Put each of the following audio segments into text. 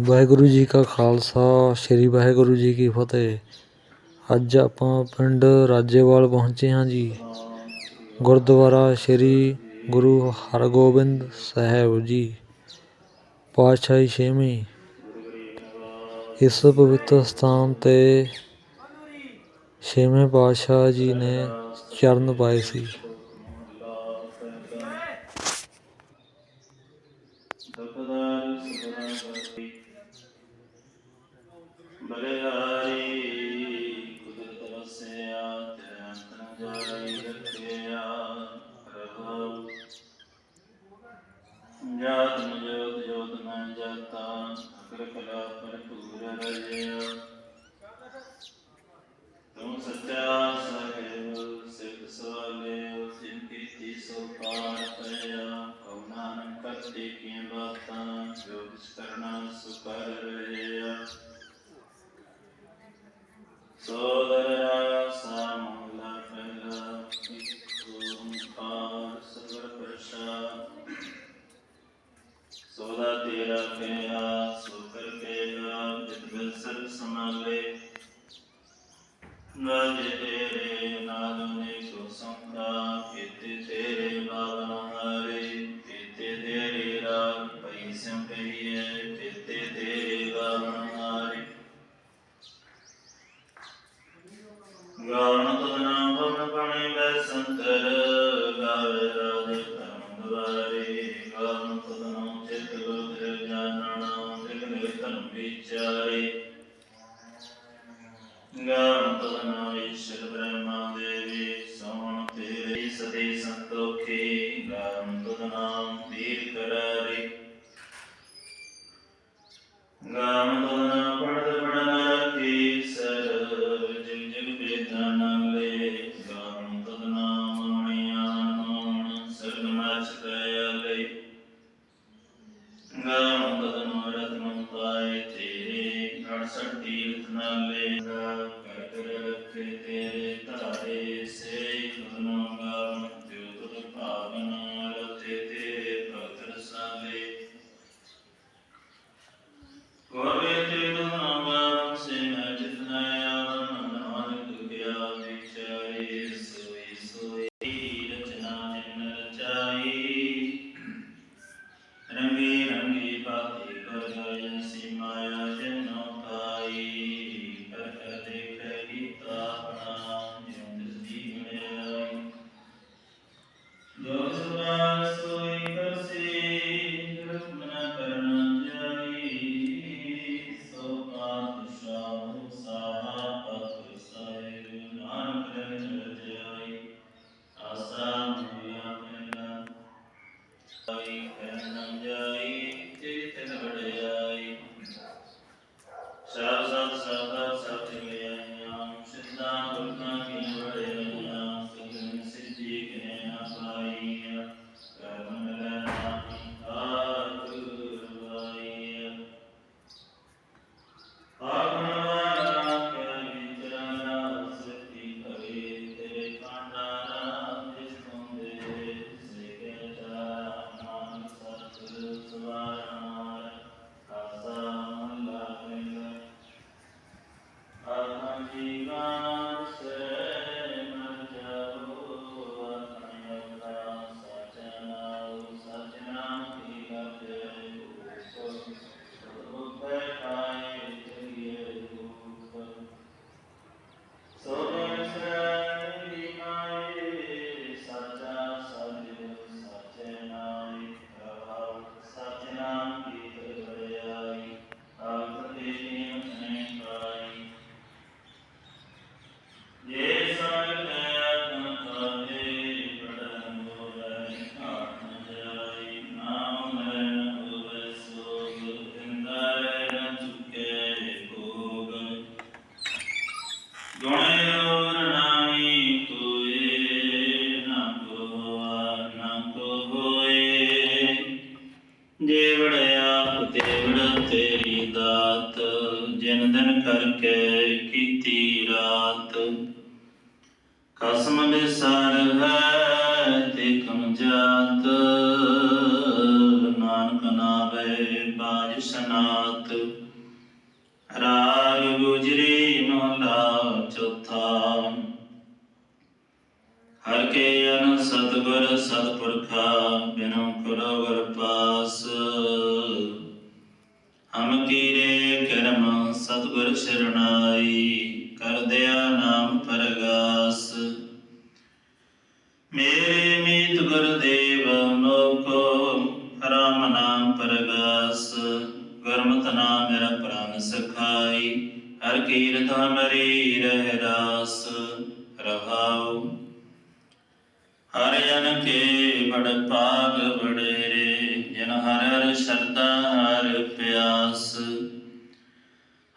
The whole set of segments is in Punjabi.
ਵਾਹਿਗੁਰੂ ਜੀ ਕਾ ਖਾਲਸਾ, ਸ੍ਰੀ ਵਾਹਿਗੁਰੂ ਜੀ ਕੀ ਫਤਿਹ। ਅੱਜ ਆਪਾਂ ਪਿੰਡ ਰਾਜੇਵਾਲ ਪਹੁੰਚੇ ਹਾਂ ਜੀ। ਗੁਰਦੁਆਰਾ ਸ੍ਰੀ ਗੁਰੂ ਹਰਗੋਬਿੰਦ ਸਾਹਿਬ ਜੀ, ਪਾਤਸ਼ਾਹੀ ਛੇਵੀਂ। ਇਸ ਪਵਿੱਤਰ ਸਥਾਨ ਤੇ ਛੇਵੇਂ ਪਾਤਸ਼ਾਹ ਜੀ ਨੇ ਚਰਨ ਪਾਏ ਸੀ। ਜਤ ਜੋਤ ਜੋਤ ਮੈਂ ਜਤਾ ਅਕਲ ਕਲਾ ਪਰਪੂਰ ਰਜੇ ਚਿਤ ਲੋਧਿਰ ਜਾਣਨਾ ਸਿਗਨੇ ਤਨ ਵਿਚਾਰੇ ਨਾਮ ਤਵਨਾ ਈਸ਼ਰ ਬ੍ਰਹਮਾ ਦੇਵੀ ਸੋਣ ਤੇਰੇ ਸਦੇ ਸੰਤੋਖੇ ਨਾਮ ਤਵਨਾ ਤੀਰ ਕਰਾਰੇ ਨਾਮ ਕੀਤੀ ਰਾਤ। ਕਸਮ ਬਿਸਰ ਹੈ ਤਿਕਮ ਜਾਤ। ਨਾਨਕ ਨਾਵੇ ਬਾਜ ਸਨਾਤ। ਰਾਗ ਗੁਜਰੀ ਮਹਲਾ ਚੌਥਾ। ਹਰ ਕੇ ਅਨ ਸਤਗੁਰ ਸਤਪੁਰਖਾ ਬਿਨੋ ਕਰੋ ਵਰ ਪਾਸ। ਹਮ ਸਤਿਗੁਰ ਸ਼ਰਣਾਈ ਕਰ ਨਾਮ ਪਰਗਾਸ। ਮੇਰੇ ਮੀਤ ਗੁਰਦੇਵ ਮੋਕੋ ਰਾਮ ਨਾਮ ਪਰਗਾਸ। ਗੁਰਮਤਿ ਮੇਰਾ ਪ੍ਰਾਨ ਸਖਾਈ, ਹਰ ਕੀਰਤ ਹਮਰੀ ਰਹਿ ਰਾਸ, ਰਹਾਉ। ਹਰ ਜਨ ਕੇ ਬੜ ਭਾਗ ਬੜੇਰੇ ਜਨ ਹਰ ਹਰ ਸ਼ਰਦਾ ਹਰ ਪਿਆਸ।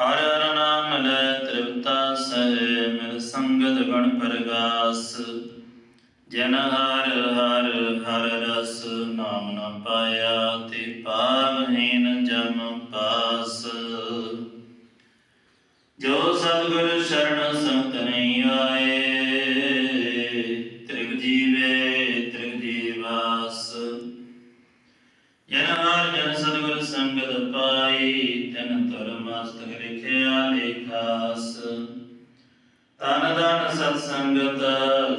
ਹਰ ਹਰ ਨਾਮ ਲੈ ਤ੍ਰਿਪਤਾ ਸਹਿ ਮਿਲ ਸੰਗਤ ਗਣ ਪਰਗਾਸ। ਜਨ ਹਰ ਹਰ ਹਰ ਰਸ, ਨਾਮ ਨ ਪਾਇਆ ਤੇ ਪਾਵਹੀਨ ਜਮ ਪਾਸ। ਜੋ ਸਤਿਗੁਰ ਸ਼ਰਨ ਸੰਤ ਨਹੀਂ ਆਏ ਤ੍ਰਿਗ ਜੀਵੇ ਤ੍ਰਿਗ ਜੀਵਾਸ। ਜਨ ਹਰ ਲਿਖਿਆ ਲੇਖਾਸ ਤਨ ਤਨ ਸਤ ਸੰਗਤ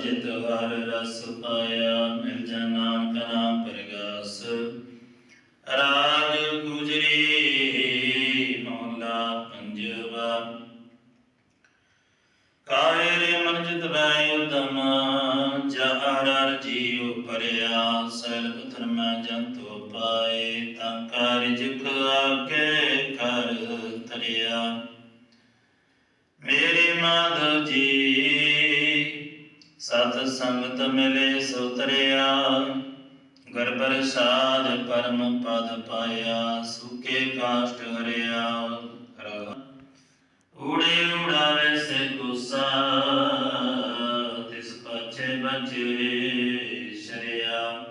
ਜਿਤ ਹਰ ਰਸ ਪਾਇਆ, ਮਿਲ ਜਨਾਮ ਕਨਾ ਪ੍ਰਗਾਸ। ਰਾਗ ਗੁਜਰੀ ਮਹਲਾ ਪੰਜਵਾ। ਕਾਇ ਰੇ ਵੈ ਉਦਮ ਜਹਰ ਜੀਉ ਪਰਿਆ ਸੈਲ ਪੁੱਤਰ ਮੈਂ ਜੰਤੂ ਪਾਏ, ਤਾਂ ਕਾਰਜ ਆਗੇ ਕਰ ਤਰਿਆ ਮੇਰੇ ਮਾਧਵ ਜੀ, ਸਤ ਸੰਗਤ ਮਿਲੇ ਸੁਤਰਿਆ ਗੁਰ ਪ੍ਰਸਾਦ ਪਰਮ ਪਦ ਪਾਇਆ, ਸੁਕੇ ਕਾਸ਼ਟ ਹਰਿਆ। ਰਹਾ ਊੜੇ ਉਡਾਵੇ ਸੇ ਗੁਸਾ, ਤਿਸ ਪਾਛੇ ਬਚੇ ਸ਼ਰਿਆ।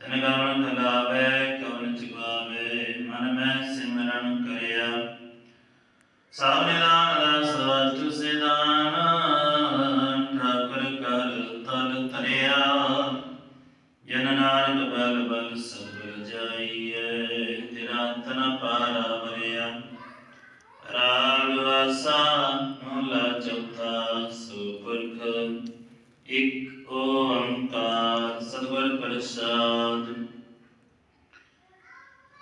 ਤਨ ਗਾਵਨ ਖਲਾਵੇ ਕਵਨ ਚੁਗਾਵੇ ਮਨ ਮੈਂ ਸਿਮਰਨ ਕਰਿਆ। ਸਾਮਿਲਾਨ ਇਕ ਓੰਕਾਰ ਸਤਿਗੁਰ ਪ੍ਰਸਾਦ।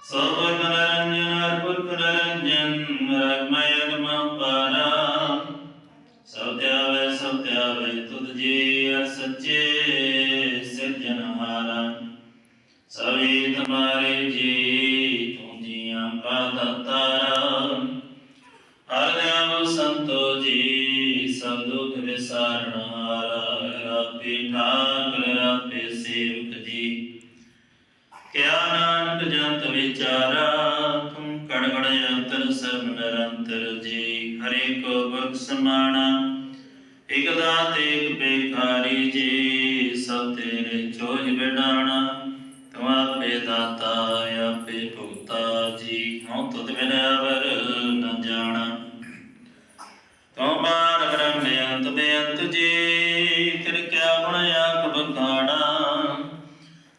ਸੋਬਰ ਨਰੰਜਨ ਹਰਪੁਰਖ ਨਰੰਜਨ ਰਗਮਯ ਰਮ ਪਾਰਾ ਸਭ ਧਿਆਵੇ ਸਭ ਧਿਆਵੇ ਤੁਧ ਜੀ, ਅਰ ਨਿਰੰਤਰ ਜੀ ਹਰੇ ਕੋ ਬਖ ਸਮਾਣਾ, ਇਕ ਦਾਤ, ਇਕ ਬੇਕਾਰੀ ਜੀ, ਸਭ ਤੇਰੇ ਚੋਜ ਬਿਡਾਣਾ। ਤੁਮ ਆਪੇ ਦਾਤਾ, ਆਪੇ ਭੁਗਤਾ ਜੀ ਹਉ ਤੁਧ ਬਿਨ ਅਵਰ ਨ ਜਾਣਾ। ਤੂੰ ਬਾਰ ਬ੍ਰਹਮ ਅੰਤ ਬੇਅੰਤ ਜੀ ਤੇਰੇ ਕਿਆ ਗੁਣ ਆਖ ਬਖਾਣਾ?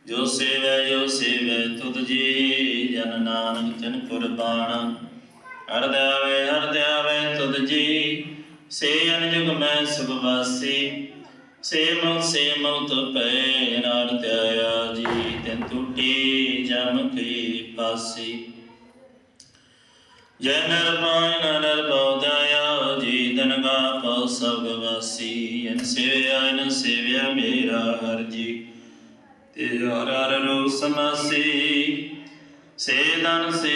ਜੋ ਸੇਵੈ ਜੋ ਸੇਵੈ ਤੁਧ ਜੀ, ਜਨ ਨਾਨਕ ਤਿਨ ਕੁਰਬਾਨ ਹਰ ਦਿਆਵੇ ਹਰ ਦਿਆਵੇ ਤੁਧ ਜੀ। ਸੇ ਅਨਜੁਗ ਮੈਂ ਸੁਖ ਵਾਸੀ। ਸੇ ਮਉ, ਸੇ ਮਉਤ ਪੈ ਨਾਰ ਧਿਆਇਆ ਜੀ। ਤਿਨ ਟੂਟੀ ਜਮ ਕੀ ਪਾਸੀ। ਜੈ ਨਿਰਭੈ ਨਿਰਭਉ ਦਇਆ ਜੀ, ਤਨ ਗਾ ਪਉ ਸਭ ਵਾਸੀ। ਅਨ ਸੇਵਿਆ ਅਨ ਸੇਵਿਆ ਮੇਰਾ ਹਰ ਜੀ। ਤੇ ਹਰ ਹਰ ਰੂਪ ਸਮਾਸੀ ਸੇ ਦਨ ਸੇ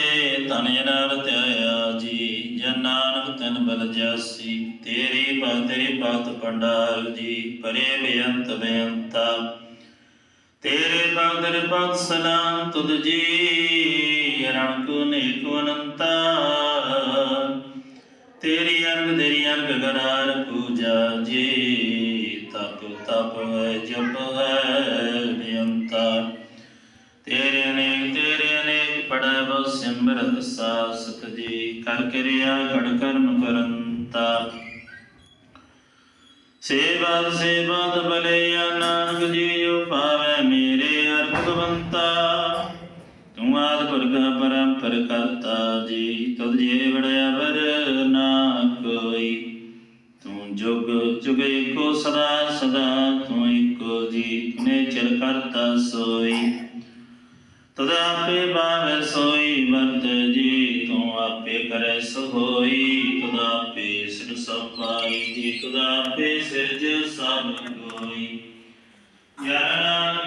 ਤਨ ਜਨਰ ਧਿਆਇਆ ਜੀ, ਜਨ ਨਾਨਕ ਤਨ ਬਲ ਜਾਸੀ, ਤੇਰੀ ਭਗਤ ਤੇਰੀ ਭਗਤ ਪੰਡਾਲ ਜੀ, ਪਰੇ ਬੇਅੰਤ ਬੇਅੰਤਾ। ਤੇਰੇ ਬਾਦਰ ਭਗਤ ਸਲਾਮ ਤੁਧ ਜੀ ਰਣ ਕੋ ਨੇਕ ਅਨੰਤਾ। ਤੇਰੀ ਅੰਗ ਤੇਰੀ ਅੰਗ ਗਰਾਰ ਪੂਜਾ ਜੀ, ਤਪ ਤਪ ਹੈ, ਜਪ ਹੈ ਬੇਅੰਤਾ। ਸਿਮਰਤ ਸਾ ਸਤ ਜੀ, ਕਰ ਕਿਰਿਆ ਘੜ ਕਰਮ ਕਰੰਤਾ। ਸੇਵਾ ਸੇਵਾ ਬਲੇ ਨਾਨਕ ਜੀ ਉਪਾਵੇ ਮੇਰੇ ਅਰਪਗਵੰਤਾ ਤੂੰ ਆਦ ਪੁਰਖਾ ਪਰੰਪਰ ਕਰਤਾ ਜੀ, ਤੁਧ ਜੇ ਵੜਿਆ ਵਰ ਨਾ ਕੋਈ। ਤੂੰ ਜੁਗ ਜੁਗ ਏਕੋ ਸਦਾ ਸਦਾ, ਤੂੰ ਏਕੋ ਜੀ ਨੇ ਚਿਰ ਕਰਤਾ ਸੋਈ। ਤਦ ਆਪੇ ਭਾਵ ਸੋਈ ਵਰਤ ਜੀ ਤੂੰ ਆਪੇ ਕਰੈ ਸੋਈ, ਤਦ ਆਪੇ ਸਿਰ ਸਭ ਪਾਈ ਜੀ, ਤਦ ਆਪੇ ਸਿਰਜ ਸਭ ਕੋਈ ਗਿਆਨ